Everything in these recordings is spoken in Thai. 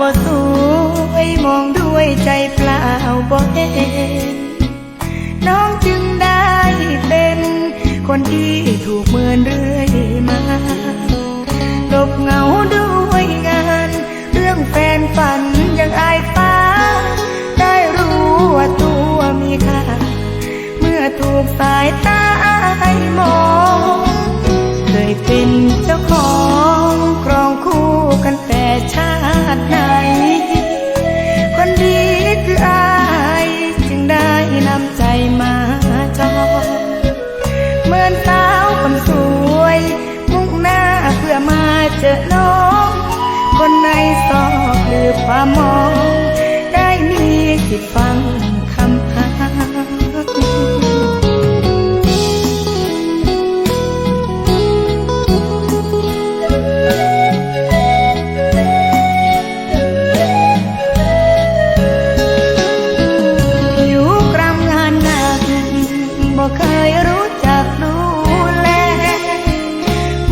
บ่สวยมองด้วยใจเปล่าบ่เห็นน้องจึงได้เป็น คนที่ถูกเมินเรื่อยมาหลบเงาด้วยงาน เรื่องแฟนฝันยังอายฟ้า ได้รู้ว่าตัวมีค่า เมื่อถูกสายตาามอง ได้มีสิทธิ์ฟังคำพาอยู่กรำงานหนักบ่เคยรู้จักดูแล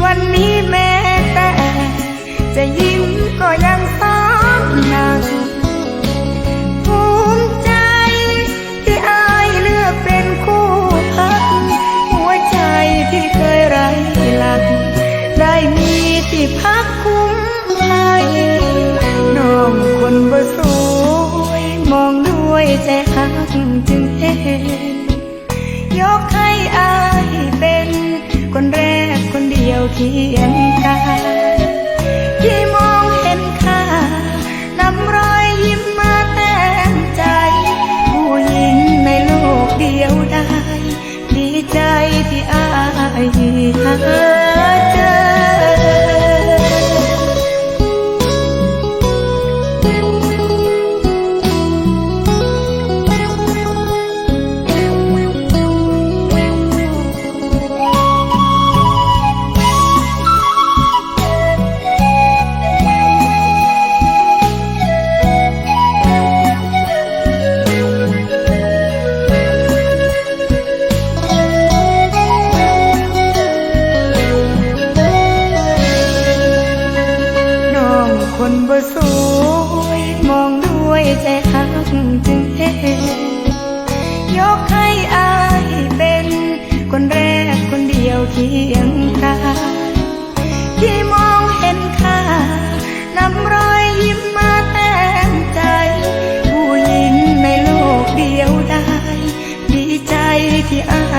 วันนี้แม้แต่จะยิ้มก็ยัง พักหัวใจที่เคยไร้หลักได้มีที่พักคุ้มภัยน้องคนบ่สวยมองด้วยใจหักจึงเห็นยกให้อายเป็น คนแรกคนเดียวเคียงกา คนบ่สวยมองด้วยใจหักจึงเห็นยกให้อายเป็น คนแรกคนเดียวเคียงกายที่มองเห็นค่านำรอยยิ้มมาแต้มใจ ผู้หญิงในโลกเดียวได้ ดีใจที่อาย